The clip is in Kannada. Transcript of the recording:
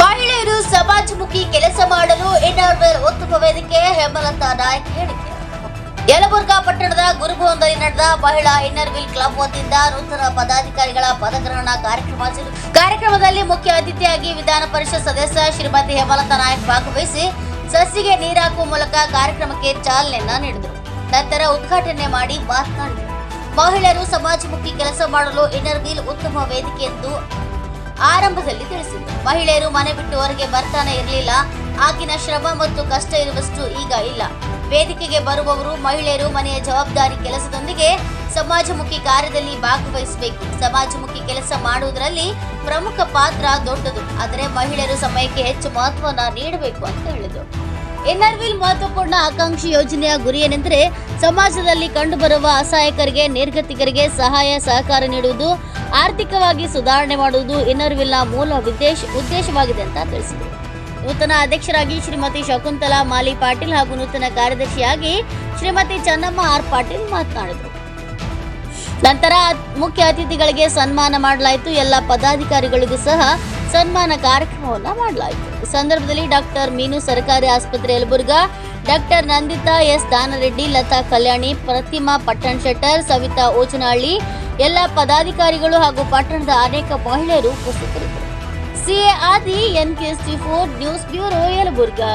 ಮಹಿಳೆಯರು ಸಮಾಜಮುಖಿ ಕೆಲಸ ಮಾಡಲು ಎನ್ಆರ್ಎಲ್ ಉತ್ತಮ ವೇದಿಕೆ ಹೇಮಲತಾ ನಾಯಕ್ ಹೇಳಿಕೆ. ಯಲಬುರ್ಗಾ ಪಟ್ಟಣದ ಗುರುಭವನದಲ್ಲಿ ನಡೆದ ಮಹಿಳಾ ಇನ್ನರ್ವಿಲ್ ಕ್ಲಬ್ ವತಿಯಿಂದ ನೂತನ ಪದಾಧಿಕಾರಿಗಳ ಪದಗ್ರಹಣ ಕಾರ್ಯಕ್ರಮ ಕಾರ್ಯಕ್ರಮದಲ್ಲಿ ಮುಖ್ಯ ಅತಿಥಿಯಾಗಿ ವಿಧಾನ ಪರಿಷತ್ ಸದಸ್ಯ ಶ್ರೀಮತಿ ಹೇಮಲತಾ ನಾಯಕ್ ಭಾಗವಹಿಸಿ ಸಸಿಗೆ ನೀರಾಕುವ ಮೂಲಕ ಕಾರ್ಯಕ್ರಮಕ್ಕೆ ಚಾಲನೆಯನ್ನ ನೀಡಿದರು. ನಂತರ ಉದ್ಘಾಟನೆ ಮಾಡಿ ಮಾತನಾಡಿದರು. ಮಹಿಳೆಯರು ಸಮಾಜಮುಖಿ ಕೆಲಸ ಮಾಡಲು ಇನ್ನರ್ವೀಲ್ ಉತ್ತಮ ವೇದಿಕೆ ಎಂದು ಆರಂಭದಲ್ಲಿ ತಿಳಿಸಿದ್ರು ಮಹಿಳೆಯರು ಮನೆ ಬಿಟ್ಟು ಹೊರಗೆ ಬರ್ತಾನೆ ಇರಲಿಲ್ಲ. ಆಗಿನ ಶ್ರಮ ಮತ್ತು ಕಷ್ಟ ಇರುವಷ್ಟು ಈಗ ಇಲ್ಲ. ವೇದಿಕೆಗೆ ಬರುವವರು ಮಹಿಳೆಯರು ಮನೆಯ ಜವಾಬ್ದಾರಿ ಕೆಲಸದೊಂದಿಗೆ ಸಮಾಜಮುಖಿ ಕಾರ್ಯದಲ್ಲಿ ಭಾಗವಹಿಸಬೇಕು. ಸಮಾಜಮುಖಿ ಕೆಲಸ ಮಾಡುವುದರಲ್ಲಿ ಪ್ರಮುಖ ಪಾತ್ರ ದೊಡ್ಡದು. ಆದರೆ ಮಹಿಳೆಯರು ಸಮಯಕ್ಕೆ ಹೆಚ್ಚು ಮಹತ್ವನ ನೀಡಬೇಕು ಅಂತ ಹೇಳಿದರು. ಎನ್ಆರ್ವಿಲ್ ಮಹತ್ವಪೂರ್ಣ ಆಕಾಂಕ್ಷಿ ಯೋಜನೆಯ ಗುರಿ ಏನೆಂದರೆ ಸಮಾಜದಲ್ಲಿ ಕಂಡುಬರುವ ಅಸಹಾಯಕರಿಗೆ, ನಿರ್ಗತಿಕರಿಗೆ ಸಹಾಯ ಸಹಕಾರ ನೀಡುವುದು. ಆರ್ಥಿಕವಾಗಿ ಸುಧಾರಣೆ ಮಾಡುವುದು ಎನ್ಆರ್ವಿಲ್ನ ಮೂಲ ಉದ್ದೇಶ ಉದ್ದೇಶವಾಗಿದೆ ಅಂತ ತಿಳಿಸಿದರು ನೂತನ ಅಧ್ಯಕ್ಷರಾಗಿ ಶ್ರೀಮತಿ ಶಕುಂತಲಾ, ಮಾಲಿ ಪಾಟೀಲ್ ಹಾಗೂ ನೂತನ ಕಾರ್ಯದರ್ಶಿಯಾಗಿ ಶ್ರೀಮತಿ ಚನ್ನಮ್ಮ ಆರ್ ಪಾಟೀಲ್ ಮಾತನಾಡಿದರು. ನಂತರ ಮುಖ್ಯ ಅತಿಥಿಗಳಿಗೆ ಸನ್ಮಾನ ಮಾಡಲಾಯಿತು. ಎಲ್ಲ ಪದಾಧಿಕಾರಿಗಳಿಗೂ ಸಹ ಸನ್ಮಾನ ಕಾರ್ಯಕ್ರಮವನ್ನು ಮಾಡಲಾಯಿತು. ಸಂದರ್ಭದಲ್ಲಿ ಡಾಕ್ಟರ್ ಮೀನು ಸರ್ಕಾರಿ ಆಸ್ಪತ್ರೆ ಯಲಬುರ್ಗಾ, ಡಾಕ್ಟರ್ ನಂದಿತಾ ಎಸ್ ದಾನರೆಡ್ಡಿ, ಲತಾ ಕಲ್ಯಾಣಿ, ಪ್ರತಿಮಾ ಪಟ್ಟಣ್ ಶೆಟ್ಟರ್, ಸವಿತಾ ಓಚನಹಳ್ಳಿ ಎಲ್ಲ ಪದಾಧಿಕಾರಿಗಳು ಹಾಗೂ ಪಟ್ಟಣದ ಅನೇಕ ಮಹಿಳೆಯರು ಉಪಸ್ಥಿತರಿದ್ದರು. ಸಿಎ ಆದಿ ಎನ್ ನ್ಯೂಸ್ ಬ್ಯೂರೋ ಯಲಬುರ್ಗಾ.